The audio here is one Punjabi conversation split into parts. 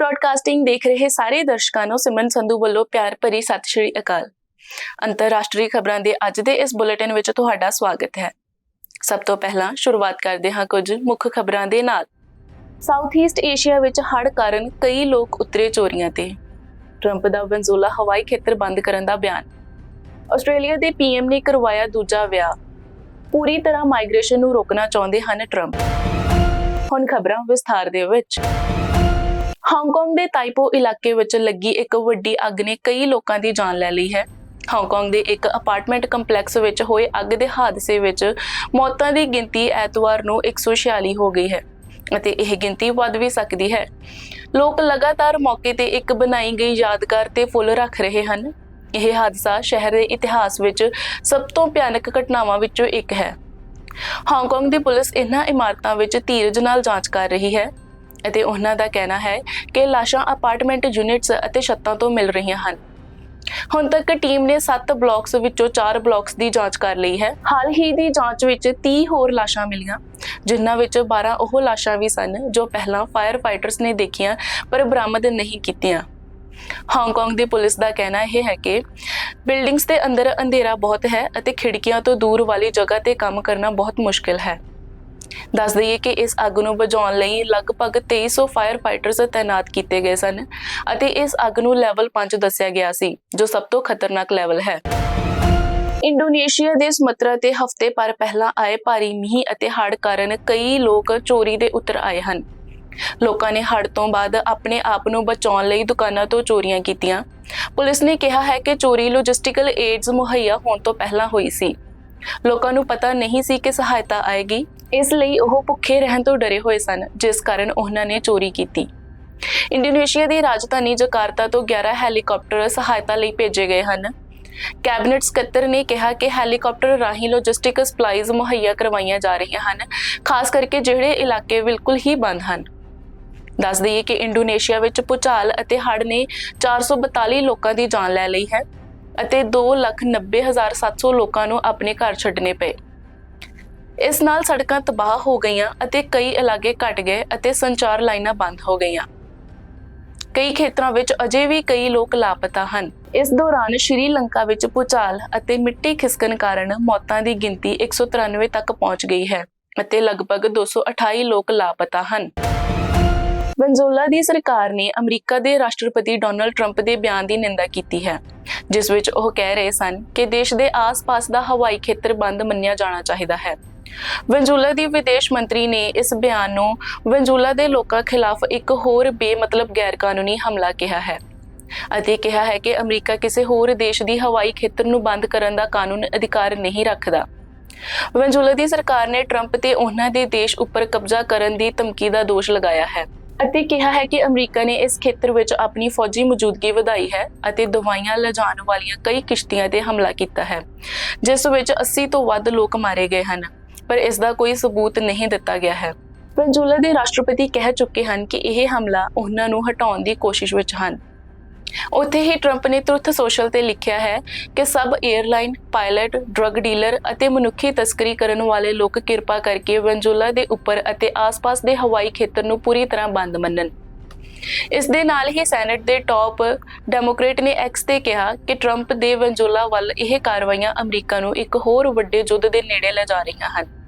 ਬ੍ਰਾਡਕਾਸਟਿੰਗ ਦੇਖ ਰਹੇ ਸਾਰੇ ਦਰਸ਼ਕਾਂ ਨੂੰ ਸਿਮਰਨ ਸੰਧੂ ਵੱਲੋਂ ਪਿਆਰ ਭਰੀ ਸਤਿ ਸ਼੍ਰੀ ਅਕਾਲ। ਅੰਤਰਰਾਸ਼ਟਰੀ ਖਬਰਾਂ ਦੇ ਅੱਜ ਦੇ ਇਸ ਬੁਲੇਟਿਨ ਵਿੱਚ ਤੁਹਾਡਾ ਸਵਾਗਤ ਹੈ। ਸਭ ਤੋਂ ਪਹਿਲਾਂ ਸ਼ੁਰੂਆਤ ਕਰਦੇ ਹਾਂ ਕੁਝ ਮੁੱਖ ਖਬਰਾਂ ਦੇ ਨਾਲ। ਸਾਊਥ ਈਸਟ ਏਸ਼ੀਆ ਵਿੱਚ ਹੜ੍ਹ ਕਾਰਨ ਕਈ ਲੋਕ ਉਤਰੇ ਚੋਰੀਆਂ ਤੇ। ਟਰੰਪ ਦਾ ਵੈਨਜ਼ੂਲਾ ਹਵਾਈ ਖੇਤਰ ਬੰਦ ਕਰਨ ਦਾ ਬਿਆਨ। ਆਸਟ੍ਰੇਲੀਆ ਦੇ ਪੀਐਮ ਨੇ ਕਰਵਾਇਆ ਦੂਜਾ ਵਿਆਹ। ਪੂਰੀ ਤਰ੍ਹਾਂ ਮਾਈਗ੍ਰੇਸ਼ਨ ਨੂੰ ਰੋਕਣਾ ਚਾਹੁੰਦੇ ਹਨ ਟਰੰਪ ਹੁਣ ਖਬਰਾਂ ਵਿਸਥਾਰ ਦੇ ਵਿੱਚ। ਹਾਂਗਕਾਂਗ ਦੇ ਤਾਈਪੋ ਇਲਾਕੇ ਵਿੱਚ ਲੱਗੀ ਇੱਕ ਵੱਡੀ ਅੱਗ ਨੇ ਕਈ ਲੋਕਾਂ ਦੀ ਜਾਨ ਲੈ ਲਈ ਹੈ। ਹਾਂਗਕਾਂਗ ਦੇ ਇੱਕ ਅਪਾਰਟਮੈਂਟ ਕੰਪਲੈਕਸ ਵਿੱਚ ਹੋਏ ਅੱਗ ਦੇ ਹਾਦਸੇ ਵਿੱਚ ਮੌਤਾਂ ਦੀ ਗਿਣਤੀ ਐਤਵਾਰ ਨੂੰ 146 ਹੋ ਗਈ ਹੈ ਅਤੇ ਇਹ ਗਿਣਤੀ ਵੱਧ ਵੀ ਸਕਦੀ ਹੈ। ਲੋਕ ਲਗਾਤਾਰ ਮੌਕੇ ਤੇ ਇੱਕ ਬਣਾਈ ਗਈ ਯਾਦਗਾਰ ਤੇ ਫੁੱਲ ਰੱਖ ਰਹੇ ਹਨ। ਇਹ ਹਾਦਸਾ ਸ਼ਹਿਰ ਦੇ ਇਤਿਹਾਸ ਵਿੱਚ ਸਭ ਤੋਂ ਭਿਆਨਕ ਘਟਨਾਵਾਂ ਵਿੱਚੋਂ ਇੱਕ ਹੈ। ਹਾਂਗਕਾਂਗ ਦੀ ਪੁਲਿਸ ਇਹਨਾਂ ਇਮਾਰਤਾਂ ਵਿੱਚ ਧੀਰਜ ਨਾਲ ਜਾਂਚ ਕਰ ਰਹੀ ਹੈ ਅਤੇ ਉਹਨਾਂ ਦਾ ਕਹਿਣਾ ਹੈ ਕਿ ਲਾਸ਼ਾਂ ਅਪਾਰਟਮੈਂਟ ਯੂਨਿਟਸ ਅਤੇ ਛੱਤਾਂ ਤੋਂ ਮਿਲ ਰਹੀਆਂ ਹਨ। ਹੁਣ ਤੱਕ ਟੀਮ ਨੇ 7 ਬਲਾਕਸ ਵਿੱਚੋਂ 4 ਬਲਾਕਸ ਦੀ ਜਾਂਚ ਕਰ ਲਈ ਹੈ। ਹਾਲ ਹੀ ਦੀ ਜਾਂਚ ਵਿੱਚ 30 ਹੋਰ ਲਾਸ਼ਾਂ ਮਿਲੀਆਂ, ਜਿਨ੍ਹਾਂ ਵਿੱਚ 12 ਉਹ ਲਾਸ਼ਾਂ ਵੀ ਸਨ ਜੋ ਪਹਿਲਾਂ ਫਾਇਰ ਫਾਈਟਰਸ ਨੇ ਦੇਖੀਆਂ ਪਰ ਬਰਾਮਦ ਨਹੀਂ ਕੀਤੀਆਂ। ਹਾਂਗਕਾਂਗ ਦੀ ਪੁਲਿਸ ਦਾ ਕਹਿਣਾ ਇਹ ਹੈ ਕਿ ਬਿਲਡਿੰਗਸ ਦੇ ਅੰਦਰ ਅੰਧੇਰਾ ਬਹੁਤ ਹੈ ਅਤੇ ਖਿੜਕੀਆਂ ਤੋਂ ਦੂਰ ਵਾਲੀ ਜਗ੍ਹਾ ਤੇ ਕੰਮ ਕਰਨਾ ਬਹੁਤ ਮੁਸ਼ਕਿਲ ਹੈ। ਦੱਸ ਦਈਏ ਕਿ ਇਸ ਅੱਗ ਨੂੰ ਬੁਝਾਉਣ ਲਈ ਲਗਭਗ 2300 ਫਾਇਰ ਫਾਈਟਰਸ ਤਾਇਨਾਤ ਕੀਤੇ ਗਏ ਸਨ ਅਤੇ ਇਸ ਅੱਗ ਨੂੰ ਲੈਵਲ 5 ਦੱਸਿਆ ਗਿਆ ਸੀ, ਜੋ ਸਭ ਤੋਂ ਖਤਰਨਾਕ ਲੈਵਲ ਹੈ। ਇੰਡੋਨੇਸ਼ੀਆ ਦੇ ਸਮੁੰਦਰ ਤੇ ਹਫ਼ਤੇ ਪਰ ਪਹਿਲਾਂ ਆਏ ਭਾਰੀ ਮੀਂਹ ਅਤੇ ਹੜ੍ਹ ਕਾਰਨ ਕਈ ਲੋਕ ਚੋਰੀ ਦੇ ਉਤਰ ਆਏ ਹਨ। ਲੋਕਾਂ ਨੇ ਹੜ੍ਹ ਤੋਂ ਬਾਅਦ ਆਪਣੇ ਆਪ ਨੂੰ ਬਚਾਉਣ ਲਈ ਦੁਕਾਨਾਂ ਤੋਂ ਚੋਰੀਆਂ ਕੀਤੀਆਂ। ਪੁਲਿਸ ਨੇ ਕਿਹਾ ਹੈ ਕਿ ਚੋਰੀ ਲੌਜਿਸਟਿਕਲ ਏਡਸ ਮੁਹੱਈਆ ਹੋਣ ਤੋਂ ਪਹਿਲਾਂ ਹੋਈ ਸੀ। ਲੋਕਾਂ ਨੂੰ ਪਤਾ ਨਹੀਂ ਸੀ ਕਿ ਸਹਾਇਤਾ ਆਏਗੀ। ਇਸ ਲਈ ਉਹ ਭੁੱਖੇ ਰਹਿਣ ਤੋਂ ਡਰੇ ਹੋਏ ਸਨ, ਜਿਸ ਕਾਰਨ ਉਹਨਾਂ ਨੇ ਚੋਰੀ ਕੀਤੀ। ਇੰਡੋਨੇਸ਼ੀਆ ਦੀ ਰਾਜਧਾਨੀ ਜਕਾਰਤਾ ਤੋਂ 11 ਹੈਲੀਕਾਪਟਰ ਸਹਾਇਤਾ ਲਈ ਭੇਜੇ ਗਏ ਹਨ। ਕੈਬਨਿਟ ਸਕੱਤਰ ਨੇ ਕਿਹਾ ਕਿ ਹੈਲੀਕਾਪਟਰ ਰਾਹੀਂ ਲੌਜਿਸਟਿਕ ਸਪਲਾਈਜ਼ ਮੁਹੱਈਆ ਕਰਵਾਈਆਂ ਜਾ ਰਹੀਆਂ ਹਨ, ਖਾਸ ਕਰਕੇ ਜਿਹੜੇ ਇਲਾਕੇ ਬਿਲਕੁਲ ਹੀ ਬੰਦ ਹਨ। ਦੱਸ ਦਈਏ ਕਿ ਇੰਡੋਨੇਸ਼ੀਆ ਵਿੱਚ ਭੂਚਾਲ ਅਤੇ ਹੜ੍ਹ ਨੇ 442 ਲੋਕਾਂ ਦੀ ਜਾਨ ਲੈ ਲਈ ਹੈ। ਅਤੇ 290700 ਲੋਕਾਂ ਨੂੰ ਆਪਣੇ ਘਰ ਛੱਡਣੇ ਪਏ। ਇਸ ਨਾਲ ਸੜਕਾਂ ਤਬਾਹ ਹੋ ਗਈਆਂ ਅਤੇ ਕਈ ਇਲਾਕੇ ਘਟ ਗਏ ਅਤੇ ਸੰਚਾਰ ਲਾਈਨਾਂ ਬੰਦ ਹੋ ਗਈਆਂ। ਕਈ ਖੇਤਰਾਂ ਵਿੱਚ ਅਜੇ ਵੀ ਕਈ ਲੋਕ ਲਾਪਤਾ ਹਨ। ਇਸ ਦੌਰਾਨ ਸ਼੍ਰੀਲੰਕਾ ਵਿੱਚ ਭੂਚਾਲ ਅਤੇ ਮਿੱਟੀ ਖਿਸਕਣ ਕਾਰਨ ਮੌਤਾਂ ਦੀ ਗਿਣਤੀ 193 ਤੱਕ ਪਹੁੰਚ ਗਈ ਹੈ ਅਤੇ ਲਗਭਗ 228 ਲੋਕ ਲਾਪਤਾ ਹਨ। ਵੈਨਜ਼ੂਲਾ ਦੀ ਸਰਕਾਰ ਨੇ ਅਮਰੀਕਾ ਦੇ ਰਾਸ਼ਟਰਪਤੀ ਡੋਨਲਡ ਟਰੰਪ ਦੇ ਬਿਆਨ ਦੀ ਨਿੰਦਾ ਕੀਤੀ ਹੈ, ਜਿਸ ਵਿੱਚ ਉਹ ਕਹਿ ਰਹੇ ਸਨ ਕਿ ਦੇਸ਼ ਦੇ ਆਸ-ਪਾਸ ਦਾ ਹਵਾਈ ਖੇਤਰ ਬੰਦ ਮੰਨਿਆ ਜਾਣਾ ਚਾਹੀਦਾ ਹੈ। ਵੈਨਜ਼ੂਲਾ ਦੀ ਵਿਦੇਸ਼ ਮੰਤਰੀ ਨੇ ਇਸ ਬਿਆਨ ਨੂੰ ਵੈਨਜ਼ੂਲਾ ਦੇ ਲੋਕਾਂ ਖਿਲਾਫ ਇੱਕ ਹੋਰ ਬੇਮਤਲਬ ਗੈਰਕਾਨੂੰਨੀ ਹਮਲਾ ਕਿਹਾ ਹੈ ਅਤੇ ਕਿਹਾ ਹੈ ਕਿ ਅਮਰੀਕਾ ਕਿਸੇ ਹੋਰ ਦੇਸ਼ ਦੀ ਹਵਾਈ ਖੇਤਰ ਨੂੰ ਬੰਦ ਕਰਨ ਦਾ ਕਾਨੂੰਨ ਅਧਿਕਾਰ ਨਹੀਂ ਰੱਖਦਾ। ਵੈਨਜ਼ੂਲਾ ਦੀ ਸਰਕਾਰ ਨੇ ਟਰੰਪ ਤੇ ਉਹਨਾਂ ਦੇ ਦੇਸ਼ ਉੱਪਰ ਕਬਜ਼ਾ ਕਰਨ ਦੀ ਧਮਕੀ ਦਾ ਦੋਸ਼ ਲਗਾਇਆ ਹੈ। ਅਤੇ ਕਿਹਾ ਹੈ ਕਿ ਅਮਰੀਕਾ ਨੇ ਇਸ ਖੇਤਰ ਵਿੱਚ ਆਪਣੀ ਫੌਜੀ ਮੌਜੂਦਗੀ ਵਧਾਈ ਹੈ ਅਤੇ ਦਵਾਈਆਂ ਲਿਜਾਣ ਵਾਲੀਆਂ ਕਈ ਕਿਸ਼ਤੀਆਂ ਤੇ ਹਮਲਾ ਕੀਤਾ ਹੈ, ਜਿਸ ਵਿੱਚ 80 ਤੋਂ ਵੱਧ ਲੋਕ ਮਾਰੇ ਗਏ ਹਨ, ਪਰ ਇਸ ਦਾ ਕੋਈ ਸਬੂਤ ਨਹੀਂ ਦਿੱਤਾ ਗਿਆ ਹੈ। ਵੈਨਜ਼ੂਲਾ ਦੇ ਰਾਸ਼ਟਰਪਤੀ ਕਹਿ ਚੁੱਕੇ ਹਨ ਕਿ ਇਹ ਹਮਲਾ ਉਹਨਾਂ ਨੂੰ ਹਟਾਉਣ ਦੀ ਕੋਸ਼ਿਸ਼ ਵਿੱਚ ਹਨ। ਉੱਥੇ ਹੀ ਟਰੰਪ ਨੇ ਤੁਰਥ ਸੋਸ਼ਲ ਤੇ ਲਿਖਿਆ ਹੈ ਕਿ ਸਭ 에ਅਰਲਾਈਨ ਪਾਇਲਟ ਡਰੱਗ ਡੀਲਰ ਅਤੇ ਮਨੁੱਖੀ ਤਸਕਰੀ ਕਰਨ ਵਾਲੇ ਲੋਕ ਕਿਰਪਾ ਕਰਕੇ ਵੈਨਜ਼ੂਲਾ ਦੇ ਉੱਪਰ ਅਤੇ ਆਸ-ਪਾਸ ਦੇ ਹਵਾਈ ਖੇਤਰ ਨੂੰ ਪੂਰੀ ਤਰ੍ਹਾਂ ਬੰਦ ਮੰਨਣ। ਇਸ ਦੇ ਨਾਲ ਹੀ ਸੈਨੇਟ ਦੇ ਟਾਪ ਡੈਮੋਕ੍ਰੇਟ ਨੇ ਐਕਸ ਤੇ ਕਿਹਾ ਕਿ ਟਰੰਪ ਦੇ ਵੈਨਜ਼ੂਲਾ ਵੱਲ ਇਹ ਕਾਰਵਾਈਆਂ ਅਮਰੀਕਾ ਨੂੰ ਇੱਕ ਹੋਰ ਵੱਡੇ ਯੁੱਧ ਦੇ ਨੇੜੇ ਲੈ ਜਾ ਰਹੀਆਂ ਹਨ।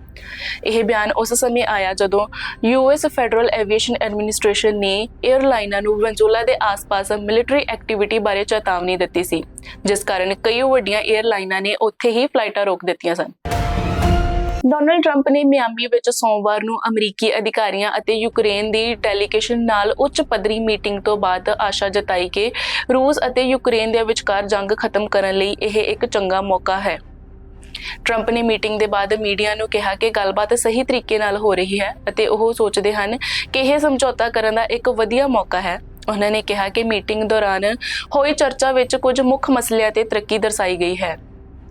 ਇਹ ਬਿਆਨ ਉਸ ਸਮੇਂ ਆਇਆ ਜਦੋਂ ਯੂਐਸ ਫੈਡਰਲ ਐਵੀਏਸ਼ਨ ਐਡਮਿਨਿਸਟ੍ਰੇਸ਼ਨ ਨੇ 에ਅਰਲਾਈਨਾਂ ਨੂੰ ਵੈਨਜ਼ੂਲਾ ਦੇ ਆਸ-ਪਾਸ ਮਿਲਟਰੀ ਐਕਟੀਵਿਟੀ ਬਾਰੇ ਚੇਤਾਵਨੀ ਦਿੱਤੀ ਸੀ, ਜਿਸ ਕਾਰਨ ਕਈ ਵੱਡੀਆਂ 에ਅਰਲਾਈਨਾਂ ਨੇ ਉੱਥੇ ਹੀ ਫਲਾਈਟਾਂ ਰੋਕ ਦਿੱਤੀਆਂ ਸਨ। ਡੋਨਲਡ ਟਰੰਪ ਨੇ ਮਿਆਮੀ ਵਿੱਚ ਸੋਮਵਾਰ ਨੂੰ ਅਮਰੀਕੀ ਅਧਿਕਾਰੀਆਂ ਅਤੇ ਯੂਕਰੇਨ ਦੀ ਡੈਲੀਗੇਸ਼ਨ ਨਾਲ ਉੱਚ ਪੱਧਰੀ ਮੀਟਿੰਗ ਤੋਂ ਬਾਅਦ ਆਸ਼ਾ ਜਤਾਈ ਕਿ ਰੂਸ ਅਤੇ ਯੂਕਰੇਨ ਦੇ ਵਿਚਕਾਰ ਜੰਗ ਖਤਮ ਕਰਨ ਲਈ ਇਹ ਇੱਕ ਚੰਗਾ ਮੌਕਾ ਹੈ। ਟਰੰਪ ਨੇ ਮੀਟਿੰਗ ਦੇ ਬਾਅਦ ਮੀਡੀਆ ਨੂੰ ਕਿਹਾ ਕਿ ਗੱਲਬਾਤ ਸਹੀ ਤਰੀਕੇ ਨਾਲ ਹੋ ਰਹੀ ਹੈ ਅਤੇ ਉਹ ਸੋਚਦੇ ਹਨ ਕਿ ਇਹ ਸਮਝੌਤਾ ਕਰਨ ਦਾ ਇੱਕ ਵਧੀਆ ਮੌਕਾ ਹੈ। ਉਹਨਾਂ ਨੇ ਕਿਹਾ ਕਿ ਮੀਟਿੰਗ ਦੌਰਾਨ ਹੋਈ ਚਰਚਾ ਵਿੱਚ ਕੁਝ ਮੁੱਖ ਮਸਲਿਆਂ ਤੇ ਤਰੱਕੀ ਦਰਸਾਈ ਗਈ ਹੈ।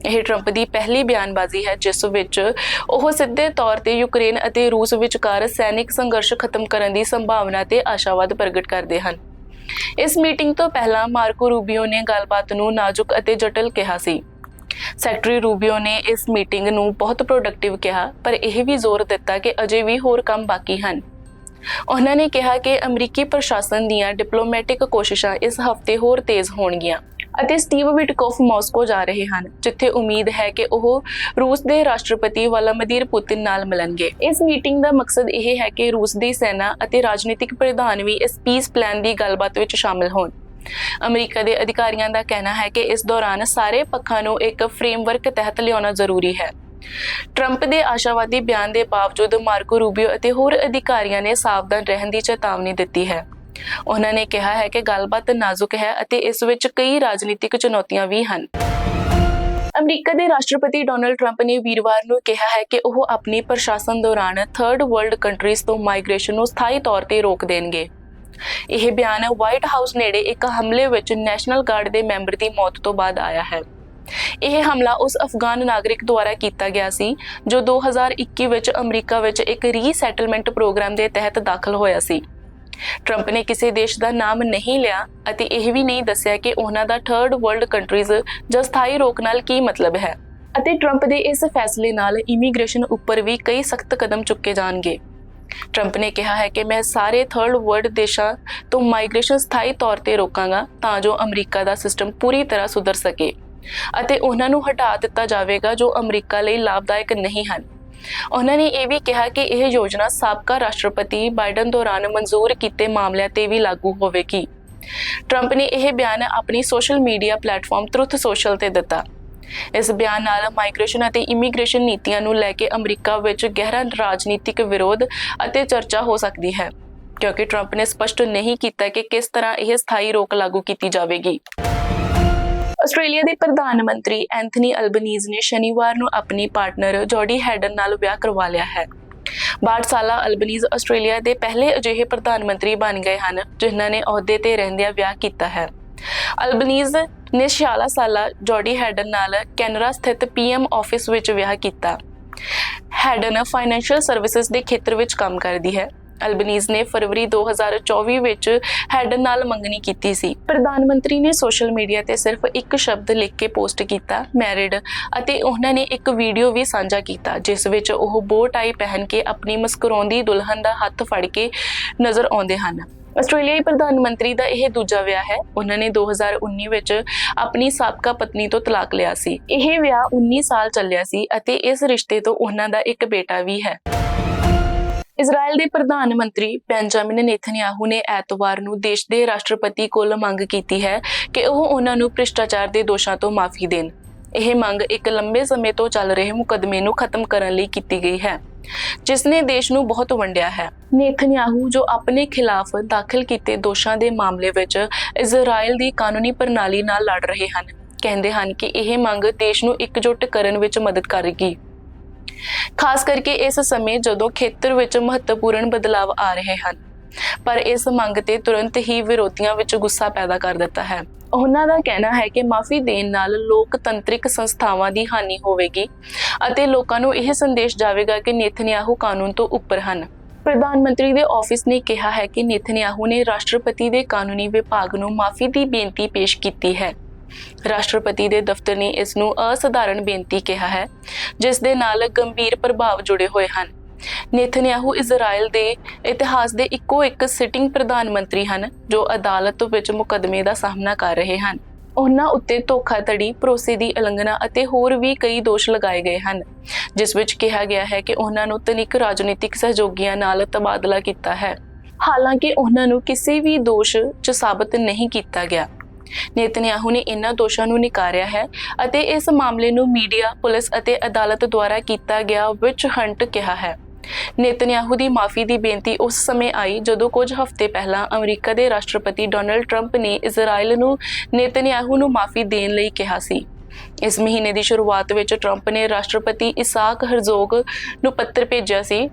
ਇਹ ਟਰੰਪ ਦੀ ਪਹਿਲੀ ਬਿਆਨਬਾਜ਼ੀ ਹੈ, ਜਿਸ ਵਿੱਚ ਉਹ ਸਿੱਧੇ ਤੌਰ ਤੇ ਯੂਕਰੇਨ ਅਤੇ ਰੂਸ ਵਿਚਕਾਰ ਸੈਨਿਕ ਸੰਘਰਸ਼ ਖਤਮ ਕਰਨ ਦੀ ਸੰਭਾਵਨਾ ਤੇ ਆਸ਼ਾਵਾਦ ਪ੍ਰਗਟ ਕਰਦੇ ਹਨ। ਇਸ ਮੀਟਿੰਗ ਤੋਂ ਪਹਿਲਾਂ ਮਾਰਕੋ ਰੂਬੀਓ ਨੇ ਗੱਲਬਾਤ ਨੂੰ ਨਾਜ਼ੁਕ ਅਤੇ ਜਟਲ ਕਿਹਾ ਸੀ। ਸੈਕਟਰੀ ਰੂਬੀਓ ਨੇ ਇਸ ਮੀਟਿੰਗ ਨੂੰ ਬਹੁਤ ਪ੍ਰੋਡਕਟਿਵ ਕਿਹਾ, ਪਰ ਇਹ ਵੀ ਜ਼ੋਰ ਦਿੱਤਾ ਕਿ ਅਜੇ ਵੀ ਹੋਰ ਕੰਮ ਬਾਕੀ ਹਨ। ਉਹਨਾਂ ਨੇ ਕਿਹਾ ਕਿ ਅਮਰੀਕੀ ਪ੍ਰਸ਼ਾਸਨ ਦੀਆਂ ਡਿਪਲੋਮੈਟਿਕ ਕੋਸ਼ਿਸ਼ਾਂ ਇਸ ਹਫ਼ਤੇ ਹੋਰ ਤੇਜ਼ ਹੋਣਗੀਆਂ ਅਤੇ ਸਟੀਵ ਵਿਟਕੋਫ ਮਾਸਕੋ ਜਾ ਰਹੇ ਹਨ, ਜਿੱਥੇ ਉਮੀਦ ਹੈ ਕਿ ਉਹ ਰੂਸ ਦੇ ਰਾਸ਼ਟਰਪਤੀ ਵਲਾਦੀਮੀਰ ਪੁਤਿਨ ਨਾਲ ਮਿਲਣਗੇ। ਇਸ ਮੀਟਿੰਗ ਦਾ ਮਕਸਦ ਇਹ ਹੈ ਕਿ ਰੂਸ ਦੀ ਸੈਨਾ ਅਤੇ ਰਾਜਨੀਤਿਕ ਪ੍ਰਧਾਨ ਵੀ ਇਸ ਪੀਸ ਪਲਾਨ ਦੀ ਗੱਲਬਾਤ ਵਿੱਚ ਸ਼ਾਮਲ ਹੋਣ। ਅਮਰੀਕਾ ਦੇ ਅਧਿਕਾਰੀਆਂ ਦਾ ਕਹਿਣਾ ਹੈ ਕਿ ਇਸ ਦੌਰਾਨ ਸਾਰੇ ਪੱਖਾਂ ਨੂੰ ਇੱਕ ਫਰੇਮਵਰਕ ਤਹਿਤ ਲਿਆਉਣਾ ਜ਼ਰੂਰੀ ਹੈ। ਟਰੰਪ ਦੇ ਆਸ਼ਾਵਾਦੀ ਬਿਆਨ ਦੇ ਬਾਵਜੂਦ ਮਾਰਕੋ ਰੂਬੀਓ ਅਤੇ ਹੋਰ ਅਧਿਕਾਰੀਆਂ ਨੇ ਸਾਵਧਾਨ ਰਹਿਣ ਦੀ ਚੇਤਾਵਨੀ ਦਿੱਤੀ ਹੈ। ਉਹਨਾਂ ਨੇ ਕਿਹਾ ਹੈ ਕਿ ਗੱਲਬਾਤ ਨਾਜ਼ੁਕ ਹੈ ਅਤੇ ਇਸ ਵਿੱਚ ਕਈ ਰਾਜਨੀਤਿਕ ਚੁਣੌਤੀਆਂ ਵੀ ਹਨ। ਅਮਰੀਕਾ ਦੇ ਰਾਸ਼ਟਰਪਤੀ ਡੋਨਲਡ ਟਰੰਪ ਨੇ ਵੀਰਵਾਰ ਨੂੰ ਕਿਹਾ ਹੈ ਕਿ ਉਹ ਆਪਣੀ ਪ੍ਰਸ਼ਾਸਨ ਦੌਰਾਨ ਥਰਡ ਵਰਲਡ ਕੰਟਰੀਜ਼ ਤੋਂ ਮਾਈਗ੍ਰੇਸ਼ਨ ਨੂੰ ਸਥਾਈ ਤੌਰ ਤੇ ਰੋਕ ਦੇਣਗੇ। ਇਹ ਬਿਆਨ ਵਾਈਟ ਹਾਊਸ ਨੇੜੇ ਇੱਕ ਹਮਲੇ ਵਿੱਚ ਨੈਸ਼ਨਲ ਗਾਰਡ ਦੇ ਮੈਂਬਰ ਦੀ ਮੌਤ ਤੋਂ ਬਾਅਦ ਆਇਆ ਹੈ। ਇਹ ਹਮਲਾ ਉਸ ਅਫਗਾਨ ਨਾਗਰਿਕ ਦੁਆਰਾ ਕੀਤਾ ਗਿਆ ਸੀ, ਜੋ 2021 ਵਿੱਚ ਅਮਰੀਕਾ ਵਿੱਚ ਇੱਕ ਰੀਸੈਟਲਮੈਂਟ ਪ੍ਰੋਗਰਾਮ ਦੇ ਤਹਿਤ ਦਾਖਲ ਹੋਇਆ ਸੀ। ਟਰੰਪ ਨੇ ਕਿਸੇ ਦੇਸ਼ ਦਾ ਨਾਮ ਨਹੀਂ ਲਿਆ ਅਤੇ ਇਹ ਵੀ ਨਹੀਂ ਦੱਸਿਆ ਕਿ ਉਹਨਾਂ ਦਾ ਥਰਡ ਵਰਲਡ ਕੰਟਰੀਜ਼ ਜਾਂ ਸਥਾਈ ਰੋਕ ਨਾਲ ਕੀ ਮਤਲਬ ਹੈ। ਅਤੇ ਟਰੰਪ ਦੇ ਇਸ ਫੈਸਲੇ ਨਾਲ ਇਮੀਗ੍ਰੇਸ਼ਨ ਉੱਪਰ ਵੀ ਕਈ ਸਖਤ ਕਦਮ ਚੁੱਕੇ ਜਾਣਗੇ। ਟਰੰਪ ਨੇ ਕਿਹਾ ਹੈ ਕਿ ਮੈਂ ਸਾਰੇ ਥਰਡ ਵਰਲਡ ਦੇਸ਼ਾਂ ਤੋਂ ਮਾਈਗ੍ਰੇਸ਼ਨ ਸਥਾਈ ਤੌਰ ਤੇ ਰੋਕਾਂਗਾ ਤਾਂ ਜੋ ਅਮਰੀਕਾ ਦਾ ਸਿਸਟਮ ਪੂਰੀ ਤਰ੍ਹਾਂ ਸੁਧਰ ਸਕੇ ਅਤੇ ਉਹਨਾਂ ਨੂੰ ਹਟਾ ਦਿੱਤਾ ਜਾਵੇਗਾ ਜੋ ਅਮਰੀਕਾ ਲਈ ਲਾਭਦਾਇਕ ਨਹੀਂ ਹਨ। ਉਹਨਾਂ ਨੇ ਇਹ ਵੀ ਕਿਹਾ ਕਿ ਇਹ ਯੋਜਨਾ ਸਾਬਕਾ ਰਾਸ਼ਟਰਪਤੀ ਬਾਈਡਨ ਦੌਰਾਨ ਮਨਜ਼ੂਰ ਕੀਤੇ ਮਾਮਲਿਆਂ ਤੇ ਵੀ ਲਾਗੂ ਹੋਵੇਗੀ। ਟਰੰਪ ਨੇ ਇਹ ਬਿਆਨ ਆਪਣੀ social media platform Truth Social ਤੇ ਦਿੱਤਾ। ਇਸ ਬਿਆਨ ਨਾਲ ਮਾਈਗ੍ਰੇਸ਼ਨ ਅਤੇ ਇਮੀਗ੍ਰੇਸ਼ਨ ਨੀਤੀਆਂ ਨੂੰ ਲੈ ਕੇ ਅਮਰੀਕਾ ਵਿੱਚ ਗਹਿਰਾ ਰਾਜਨੀਤਿਕ ਵਿਰੋਧ ਅਤੇ ਚਰਚਾ ਹੋ ਸਕਦੀ ਹੈ, ਕਿਉਂਕਿ ਟਰੰਪ ਨੇ ਸਪਸ਼ਟ ਨਹੀਂ ਕੀਤਾ ਕਿ ਕਿਸ ਤਰ੍ਹਾਂ ਇਹ ਸਥਾਈ ਰੋਕ ਲਾਗੂ ਕੀਤੀ ਜਾਵੇਗੀ। ਆਸਟ੍ਰੇਲੀਆ ਦੇ ਪ੍ਰਧਾਨ ਮੰਤਰੀ ਐਂਥਨੀ ਅਲਬਨੀਜ਼ ਨੇ ਸ਼ਨੀਵਾਰ ਨੂੰ ਆਪਣੀ ਪਾਰਟਨਰ ਜੋਡੀ ਹੈਡਨ ਨਾਲ ਵਿਆਹ ਕਰਵਾ ਲਿਆ ਹੈ। 62 ਸਾਲਾ ਅਲਬਨੀਜ਼ ਆਸਟ੍ਰੇਲੀਆ ਦੇ ਪਹਿਲੇ ਅਜਿਹੇ ਪ੍ਰਧਾਨ ਮੰਤਰੀ ਬਣ ਗਏ ਹਨ, ਜਿਨ੍ਹਾਂ ਨੇ ਅਹੁਦੇ ਤੇ ਰਹਿੰਦਿਆਂ ਵਿਆਹ ਕੀਤਾ ਹੈ। ਅਲਬਨੀਜ਼ ਨੇ 46 ਸਾਲਾ ਜੋਡੀ ਹੈਡਨ ਨਾਲ ਕੈਨਰਾ ਸਥਿਤ ਪੀਐਮ ਆਫਿਸ ਵਿੱਚ ਵਿਆਹ ਕੀਤਾ। ਹੈਡਨ ਫਾਈਨੈਂਸ਼ੀਅਲ ਸਰਵਿਸਿਜ਼ ਦੇ ਖੇਤਰ ਵਿੱਚ ਕੰਮ ਕਰਦੀ ਹੈ। ਅਲਬਨੀਜ਼ ਨੇ ਫਰਵਰੀ 2024 ਵਿੱਚ ਹੈਡਨ ਨਾਲ ਮੰਗਣੀ ਕੀਤੀ ਸੀ। ਪ੍ਰਧਾਨ ਮੰਤਰੀ ਨੇ ਸੋਸ਼ਲ ਮੀਡੀਆ ਤੇ ਸਿਰਫ ਇੱਕ ਸ਼ਬਦ ਲਿਖ ਕੇ ਪੋਸਟ ਕੀਤਾ, ਮੈਰਿਡ ਅਤੇ ਉਹਨਾਂ ਨੇ ਇੱਕ ਵੀਡੀਓ ਵੀ ਸਾਂਝਾ ਕੀਤਾ, ਜਿਸ ਵਿੱਚ ਉਹ ਬੋ ਟਾਈ ਪਹਿਨ ਕੇ ਆਪਣੀ ਮੁਸਕਰਾਉਂਦੀ ਦੁਲਹਨ ਦਾ ਹੱਥ ਫੜ ਕੇ ਨਜ਼ਰ ਆਉਂਦੇ ਹਨ। ਆਸਟ੍ਰੇਲੀਆਈ ਪ੍ਰਧਾਨ ਮੰਤਰੀ ਦਾ ਇਹ ਦੂਜਾ ਵਿਆਹ ਹੈ। ਉਹਨਾਂ ਨੇ 2019 ਵਿੱਚ ਆਪਣੀ ਸਾਬਕਾ ਪਤਨੀ ਤੋਂ ਤਲਾਕ ਲਿਆ ਸੀ। ਇਹ ਵਿਆਹ 19 ਸਾਲ ਚੱਲਿਆ ਸੀ ਅਤੇ ਇਸ ਰਿਸ਼ਤੇ ਤੋਂ ਉਹਨਾਂ ਦਾ ਇੱਕ ਬੇਟਾ ਵੀ ਹੈ। ਇਜ਼ਰਾਈਲ ਦੇ ਪ੍ਰਧਾਨ ਮੰਤਰੀ ਬੈਂਜਾਮਿਨ ਨੇਥਨਯਾਹੂ ਨੇ ਐਤਵਾਰ ਨੂੰ ਦੇਸ਼ ਦੇ ਰਾਸ਼ਟਰਪਤੀ ਕੋਲ ਮੰਗ ਕੀਤੀ ਹੈ ਕਿ ਉਹ ਉਹਨਾਂ ਨੂੰ ਭ੍ਰਿਸ਼ਟਾਚਾਰ ਦੇ ਦੋਸ਼ਾਂ ਤੋਂ ਮਾਫੀ ਦੇਣ। ਇਹ ਮੰਗ ਇੱਕ ਲੰਬੇ ਸਮੇਂ ਤੋਂ ਚੱਲ ਰਹੇ ਮੁਕਦਮੇ ਨੂੰ ਖਤਮ ਕਰਨ ਲਈ ਕੀਤੀ ਗਈ ਹੈ। ਜਿਸ ਨੇ ਦੇਸ਼ ਨੂੰ ਬਹੁਤ ਵੰਡਿਆ ਹੈ। ਨੇਥਨਯਾਹੂ, ਜੋ ਆਪਣੇ ਖਿਲਾਫ ਦਾਖਲ ਕੀਤੇ ਦੋਸ਼ਾਂ ਦੇ ਮਾਮਲੇ ਵਿੱਚ ਇਜ਼ਰਾਈਲ ਦੀ ਕਾਨੂੰਨੀ ਪ੍ਰਣਾਲੀ ਨਾਲ ਲੜ ਰਹੇ ਹਨ, ਕਹਿੰਦੇ ਹਨ ਕਿ ਇਹ ਮੰਗ ਦੇਸ਼ ਨੂੰ ਇਕਜੁੱਟ ਕਰਨ ਵਿੱਚ ਮਦਦ ਕਰੇਗੀ। ਖਾਸ ਕਰਕੇ ਇਸ ਸਮੇਂ ਜਦੋਂ ਖੇਤਰ ਵਿੱਚ ਮਹੱਤਵਪੂਰਨ ਬਦਲਾਅ ਆ ਰਹੇ ਹਨ। ਪਰ ਇਸ ਮੰਗ ਤੇ ਤੁਰੰਤ ਹੀ ਵਿਰੋਧੀਆਂ ਵਿੱਚ ਗੁੱਸਾ ਪੈਦਾ ਕਰ ਦਿੱਤਾ ਹੈ। ਉਹਨਾਂ ਦਾ ਕਹਿਣਾ ਹੈ ਕਿ ਮਾਫੀ ਦੇਣ ਨਾਲ ਲੋਕਤੰਤਰਿਕ ਸੰਸਥਾਵਾਂ ਦੀ ਹਾਨੀ ਹੋਵੇਗੀ ਅਤੇ ਲੋਕਾਂ ਨੂੰ ਇਹ ਸੰਦੇਸ਼ ਜਾਵੇਗਾ ਕਿ ਨੇਥਨਿਆਹੂ ਕਾਨੂੰਨ ਤੋਂ ਉੱਪਰ ਹਨ। ਪ੍ਰਧਾਨ ਮੰਤਰੀ ਦੇ ਆਫਿਸ ਨੇ ਕਿਹਾ ਹੈ ਕਿ ਨੇਥਨਿਆਹੂ ਨੇ ਰਾਸ਼ਟਰਪਤੀ ਦੇ ਕਾਨੂੰਨੀ ਵਿਭਾਗ ਨੂੰ ਮਾਫੀ ਦੀ ਬੇਨਤੀ ਪੇਸ਼ ਕੀਤੀ ਹੈ। ਰਾਸ਼ਟਰਪਤੀ ਦੇ ਦਫ਼ਤਰ ਨੇ ਇਸ ਨੂੰ ਅਸਧਾਰਨ ਬੇਨਤੀ ਕਿਹਾ ਹੈ, ਜਿਸ ਦੇ ਨਾਲ ਗੰਭੀਰ ਪ੍ਰਭਾਵ ਜੁੜੇ ਹੋਏ ਹਨ। ਨੇਥਨਯਾਹੂ ਇਜ਼ਰਾਈਲ ਦੇ ਇਤਿਹਾਸ ਦੇ ਇੱਕੋ ਇੱਕ ਸਿਟਿੰਗ ਪ੍ਰਧਾਨ ਮੰਤਰੀ ਹਨ, ਜੋ ਅਦਾਲਤ ਵਿੱਚ ਮੁਕੱਦਮੇ ਦਾ ਸਾਹਮਣਾ ਕਰ ਰਹੇ ਹਨ। ਉਹਨਾਂ ਉੱਤੇ ਧੋਖਾਧੜੀ, ਭਰੋਸੇ ਦੀ ਉਲੰਘਣਾ ਅਤੇ ਹੋਰ ਵੀ ਕਈ ਦੋਸ਼ ਲਗਾਏ ਗਏ ਹਨ, ਜਿਸ ਵਿੱਚ ਕਿਹਾ ਗਿਆ ਹੈ ਕਿ ਉਹਨਾਂ ਨੂੰ ਤਨਿਕ ਰਾਜਨੀਤਿਕ ਸਹਿਯੋਗੀਆਂ ਨਾਲ ਤਬਾਦਲਾ ਕੀਤਾ ਹੈ। ਹਾਲਾਂਕਿ ਉਹਨਾਂ ਨੂੰ ਕਿਸੇ ਵੀ ਦੋਸ਼ 'ਚ ਸਾਬਤ ਨਹੀਂ ਕੀਤਾ ਗਿਆ। ਨੇਤਨਯਾਹੂ ਨੇ ਇਹਨਾਂ ਦੋਸ਼ਾਂ ਨੂੰ ਨਕਾਰਿਆ ਹੈ ਅਤੇ ਇਸ ਮਾਮਲੇ ਨੂੰ ਮੀਡੀਆ, ਪੁਲਿਸ ਅਤੇ ਅਦਾਲਤ ਦੁਆਰਾ ਕੀਤਾ ਗਿਆ ਵਿਚ ਹੰਟ ਕਿਹਾ ਹੈ। ਨੇਤਨਯਾਹੂ ਦੀ ਮਾਫੀ ਦੀ ਬੇਨਤੀ ਉਸ ਸਮੇਂ ਆਈ ਜਦੋਂ ਕੁਝ ਹਫ਼ਤੇ ਪਹਿਲਾਂ ਅਮਰੀਕਾ ਦੇ ਰਾਸ਼ਟਰਪਤੀ ਡੋਨਲਡ ਟਰੰਪ ਨੇ ਇਜ਼ਰਾਈਲ ਨੂੰ ਨੇਤਨਯਾਹੂ ਨੂੰ ਮਾਫੀ ਦੇਣ ਲਈ ਕਿਹਾ ਸੀ। ਇਸ ਮਹੀਨੇ ਦੀ ਸ਼ੁਰੂਆਤ ਵਿੱਚ ਟਰੰਪ ਨੇ ਰਾਸ਼ਟਰਪਤੀ ਇਸਾਕ ਹਰਜ਼ੋਗ ਨੂੰ ਪੱਤਰ ਭੇਜਿਆ ਸੀ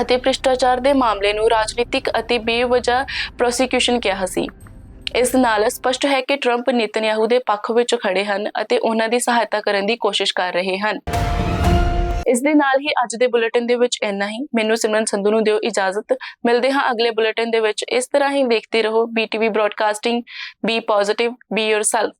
ਅਤੇ ਭ੍ਰਿਸ਼ਟਾਚਾਰ ਦੇ ਮਾਮਲੇ ਨੂੰ ਰਾਜਨੀਤਿਕ ਅਤੇ ਬੇਵਜਾ ਪ੍ਰੋਸੀਕਿਊਸ਼ਨ ਕਿਹਾ ਸੀ। ਇਸ ਨਾਲ ਸਪਸ਼ਟ ਹੈ ਕਿ ਟਰੰਪ ਨੇਤਨਯਾਹੂ ਦੇ ਪੱਖ ਵਿੱਚ ਖੜੇ ਹਨ ਅਤੇ ਉਹਨਾਂ ਦੀ ਸਹਾਇਤਾ ਕਰਨ ਦੀ ਕੋਸ਼ਿਸ਼ ਕਰ ਰਹੇ ਹਨ। ਇਸ ਦੇ ਨਾਲ ਹੀ ਅੱਜ ਦੇ ਬੁਲੇਟਿਨ ਦੇ ਵਿੱਚ ਇੰਨਾ ਹੀ। ਮੈਨੂੰ ਸਿਮਰਨ ਸੰਧੂ ਨੂੰ ਦਿਓ ਇਜਾਜ਼ਤ। ਮਿਲਦੇ ਹਾਂ ਅਗਲੇ ਬੁਲੇਟਿਨ ਦੇ ਵਿੱਚ। ਇਸ ਤਰ੍ਹਾਂ ਹੀ ਦੇਖਦੇ ਰਹੋ। BTV broadcasting be positive be yourself